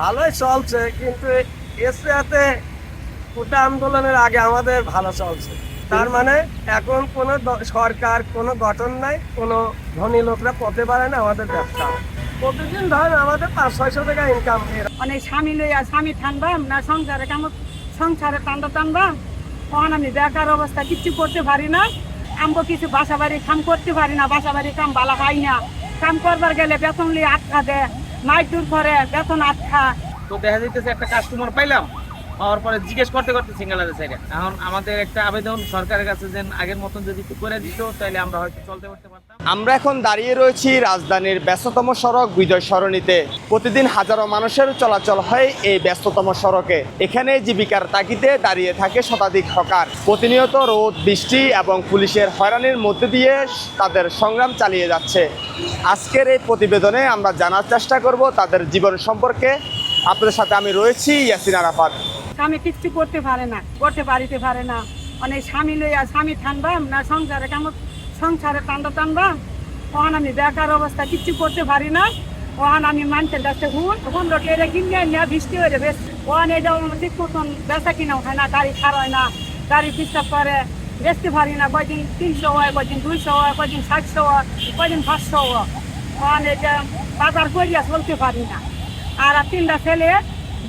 ভালোই চলছে, কিন্তু এসিয়াতে কোটা আন্দোলনের আগে আমাদের ভালো চলছে। তার মানে এখন কোনো সরকার, কোনো গঠন নাই, কোনো ধনী লোকরা পথে পারে না আমাদের ব্যবসা। প্রতিদিন ধরেন আমাদের পাঁচ, ছয়শো টাকা ইনকাম মানে স্বামী লইয়া স্বামী টানবাম না সংসারে কেমন সংসারে টানটা টানবাম, তখন আমি বেকার অবস্থা, কিচ্ছু করতে পারি না। আমগো কিছু বাসা বাড়ি কাম করতে পারি না বাসা বাড়ি কাম বালা পাই না। কাম করবার গেলে বেতন লিয়ে আটকা দেয়। মাইক দূর করে বেতন আটকা। তো দেখা যাইতেছে একটা কাস্টমার পাইলাম। পাওয়ার পরে জিজ্ঞেস করতে করতে সিঙ্গেলাদের সাইডে এখন আমাদের একটা আবেদন, সরকারের কাছে যে আগের মতন যদি করে দিত তাহলে আমরা হয়তো চলতে করতে পারতাম। আমরা এখন দাঁড়িয়ে রয়েছি রাজধানীর ব্যস্ততম সড়ক বিজয় সরণিতে। প্রতিদিন হাজারো মানুষের চলাচল হয় এই ব্যস্ততম সড়কে। এখানে জীবিকার তাগিদে দাঁড়িয়ে থাকে শতাধিক হকার। প্রতিনিয়ত রোদ, বৃষ্টি এবং পুলিশের হয়রানির মধ্যে দিয়ে তাদের সংগ্রাম চালিয়ে যাচ্ছে। আজকের এই প্রতিবেদনে আমরা জানার চেষ্টা করব তাদের জীবন সম্পর্কে। আপনাদের সাথে আমি রয়েছি ইয়াসিন আরাফাত। স্বামী কিচ্ছু করতে পারে না করতে পারিতে পারে না। মানে স্বামী লইয়া স্বামী টানবাম না সংসারে কেমন সংসারে টানটা টানবাম। তখন আমি বেকার অবস্থা কিচ্ছু করতে পারি না। ওখান আমি মানুষের কাছে হুন হুন রোটে এটা কিনে বৃষ্টি হয়ে বেশ। ওখানে এটা ঠিক মতন বেচা কিনাও হয় না, গাড়ি খার হয় না গাড়ি পিস্তাব করে। বেচতে পারি না, কয়দিন তিনশো হয়, কয়দিন দুইশো হয়, কয়দিন ষাটশো হয়, কয়দিন পাঁচশো হয়। ওখানে এটা বাজার করিয়া চলতে পারি না। আর তিনটা ছেলে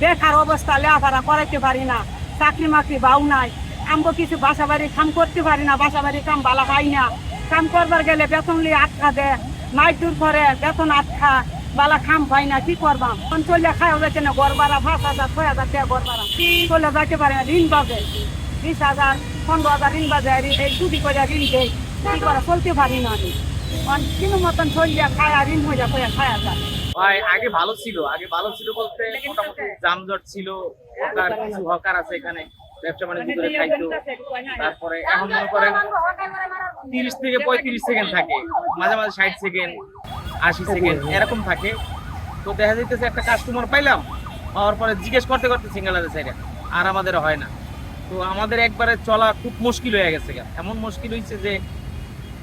বেকার অবস্থা, লেখাপড়া করাইতে পারি না, চাকরি মাকরি বাউ নাই। আমগো কিছু বাসা বাড়ি কাম করতে পারি না, বাসা বাড়ি কাম বালা পাই না। কাম করবার গেলে বেতন লিয়ে আটকা দেয় মাইক দূর করে বেতন আটকা, বালা খাম পাই না, কি করবাম? এখন চলে খাই যাচ্ছে না গড় ভাড়া পাঁচ হাজার, ছয় হাজার গড় ভাড়া? চলে যাইতে পারে না, ঋণ বাজে। বিশ হাজার, পনেরো হাজার ঋণ বাজে এই দুটি করে ঋণ দেয় কি করে চলতে পারি না আমি। কোনো মতন চলিয়া খায় আর ঋণ হয়ে যায় খায় হাজার ভাই আগে ভালো ছিল আগে ভালো ছিল বলতে মোটামুটি যানজট ছিল হকার কিছু হকার আছে এখানে ব্যবসা বাণিজ্য করে খাইতো। তারপরে এখন মনে করেন তিরিশ থেকে পঁয়ত্রিশ সেকেন্ড থাকে মাঝে মাঝে ষাট সেকেন্ড আশি সেকেন্ড এরকম থাকে। তো দেখা যাইতেছে একটা কাস্টমার পাইলাম পাওয়ার পরে জিজ্ঞেস করতে করতে সিঙ্গেলাদের সাইডে আর আমাদের হয় না। তো আমাদের একবারে চলা খুব মুশকিল হয়ে গেছে এমন মুশকিল হয়েছে যে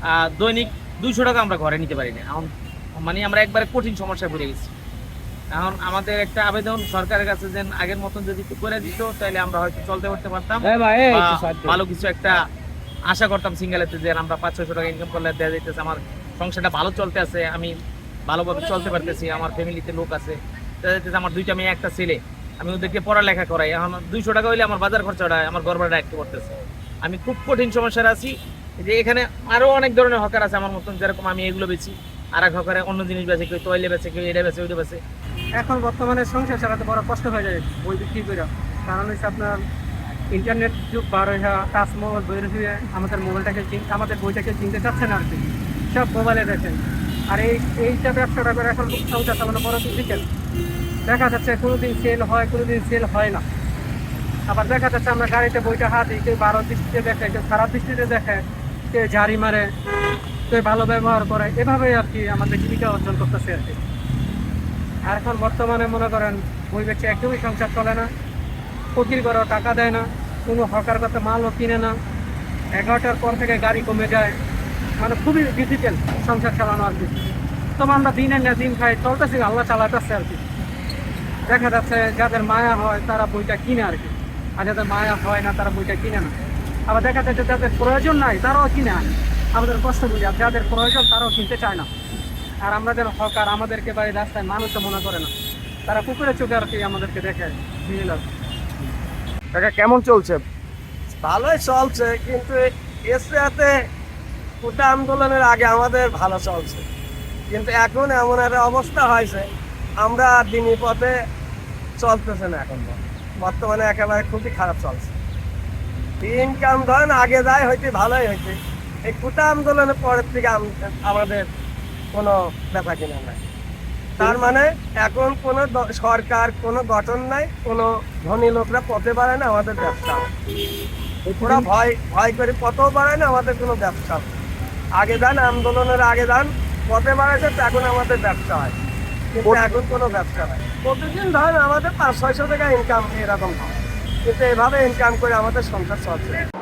আহ, দৈনিক দুইশো টাকা আমরা ঘরে নিতে পারি না। এখন মানে আমরা একবারে কঠিন সমস্যায় পড়ে গেছি। এখন আমাদের একটা আবেদন সরকারের কাছে যে আগের মতন যদি করে দিত তাহলে আমরা হয়তো চলতে করতে পারতাম। ভালো কিছু একটা আশা করতাম সিঙ্গেলেতে যে আমরা পাঁচ ছয়শো টাকা ইনকাম করলে দেওয়া যাইতেছে আমার সংসারটা ভালো চলতে আছে আমি ভালোভাবে চলতে পারতেছি আমার ফ্যামিলিতে লোক আছে। দেখা যাইতেছে আমার দুইটা মেয়ে একটা ছেলে। আমি ওদেরকে পড়ালেখা করাই। এখন দুইশো টাকা হইলে আমার বাজার খরচাটা আমার গড়বাটা একটু করতেছে আমি খুব কঠিন সমস্যার আছি। যে এখানে আরও অনেক ধরনের হকার আছে আমার মতন যেরকম আমি এগুলো বেছি আর এক হকারে অন্য জিনিস বেছে কেউ তৈলে বেছে কেউ এটা বেছে ওইটা বেছে এখন বর্তমানে সংসার চালাতে বড় কষ্ট হয়ে যায় বই বিক্রি করে কারণ হচ্ছে আপনার ইন্টারনেট যুগ বার হয়ে টাচ মোবাইল বের হয়ে আমাদের মোবাইলটাকে আমাদের বইটাকে চিনতে চাচ্ছে না আর কি সব মোবাইলে দেখেন। আর এই এইটা ব্যবসাটা করে এখন সংসার চালানো বড় ডিফিকাল্ট দেখা যাচ্ছে কোনোদিন সেল হয়, কোনোদিন সেল হয় না। আবার দেখা যাচ্ছে আমরা গাড়িতে বইটা হাত কেউ বারো দৃষ্টিতে দেখে, কেউ খারাপ দৃষ্টিতে দেখে, কেউ ঝাড়ি মারে। ভালো ব্যবহার করে, এভাবেই আর কি আমাদের জীবিকা অর্জন করতেছে আর কি। আর এখন বর্তমানে মনে করেন বই বেচে একদমই সংসার চলে না, ফকির করেও টাকা দেয় না, কোনো হকার কাছে মালও কিনে না, এগারোটার পর থেকে গাড়ি কমে যায়। মানে খুবই ডিফিকাল্ট সংসার চালানো আর কি। তবে আমরা দিনে না দিন খাই, চলতেছি, আল্লাহ চালাতেছে আর কি। দেখা যাচ্ছে যাদের মায়া হয়, তারা বইটা কিনে আর কি। আর যাদের মায়া হয় না, তারা বইটা কিনে না। আবার দেখা যাচ্ছে যাদের প্রয়োজন নাই, তারাও কিনে আনে। আমাদের কষ্ট বুঝি আর যাদের প্রয়োজন তারাও কিনতে চায় না। আর আমাদের হকার আমাদেরকে বাড়ি রাস্তায় মানুষও মনে করে না। তারা কুকুরের চোখে আর কি আমাদেরকে দেখে টাকা কেমন চলছে? ভালোই চলছে কিন্তু এসিয়াতে কোটা আন্দোলনের আগে আমাদের ভালো চলছে। কিন্তু এখন এমন একটা অবস্থা হয়েছে আমরা দিনই পথে চলতেছে না এখন। বর্তমানে একেবারে খুবই খারাপ চলছে। ইনকাম ধরেন আগে যায় হইতে ভালোই হইতে। এই কোটা আন্দোলনের পরের থেকে আমাদের কোনো ব্যাপার কিনা নাই তার মানে এখন কোনো সরকার কোনো গঠন নাই কোনো ধনী লোকরা পথে বাড়ায় না আমাদের ব্যবসা। ওরা ভয় ভয় করে পথেও বাড়ায় না আমাদের কোনো ব্যবসা। আগে যান আন্দোলনের আগে যান পথে বাড়াইছে তো এখন আমাদের ব্যবসা হয়। কিন্তু এখন কোনো ব্যবসা নাই। প্রতিদিন ধরেন আমাদের পাঁচ ছয়শো টাকা ইনকাম এরকম হয়। কিন্তু এভাবে ইনকাম করে আমাদের সংসার চলছে।